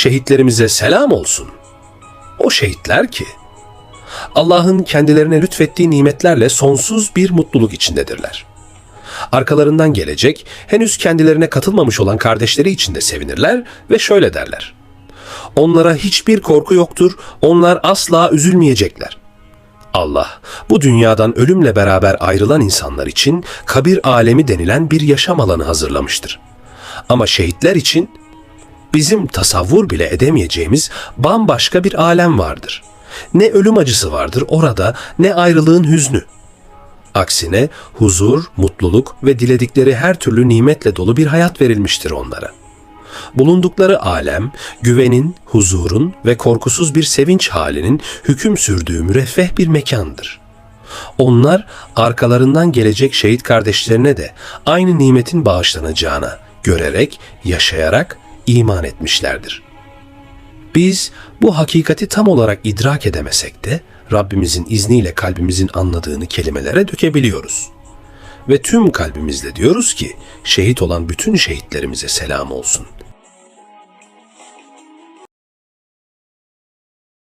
şehitlerimize selam olsun. O şehitler ki Allah'ın kendilerine lütfettiği nimetlerle sonsuz bir mutluluk içindedirler. Arkalarından gelecek, henüz kendilerine katılmamış olan kardeşleri için de sevinirler ve şöyle derler. Onlara hiçbir korku yoktur, onlar asla üzülmeyecekler. Allah, bu dünyadan ölümle beraber ayrılan insanlar için kabir alemi denilen bir yaşam alanı hazırlamıştır. Ama şehitler için bizim tasavvur bile edemeyeceğimiz bambaşka bir alem vardır. Ne ölüm acısı vardır orada ne ayrılığın hüznü. Aksine huzur, mutluluk ve diledikleri her türlü nimetle dolu bir hayat verilmiştir onlara. Bulundukları alem, güvenin, huzurun ve korkusuz bir sevinç halinin hüküm sürdüğü müreffeh bir mekandır. Onlar arkalarından gelecek şehit kardeşlerine de aynı nimetin bağışlanacağına görerek, yaşayarak iman etmişlerdir. Biz bu hakikati tam olarak idrak edemesek de Rabbimizin izniyle kalbimizin anladığını kelimelere dökebiliyoruz. Ve tüm kalbimizle diyoruz ki şehit olan bütün şehitlerimize selam olsun.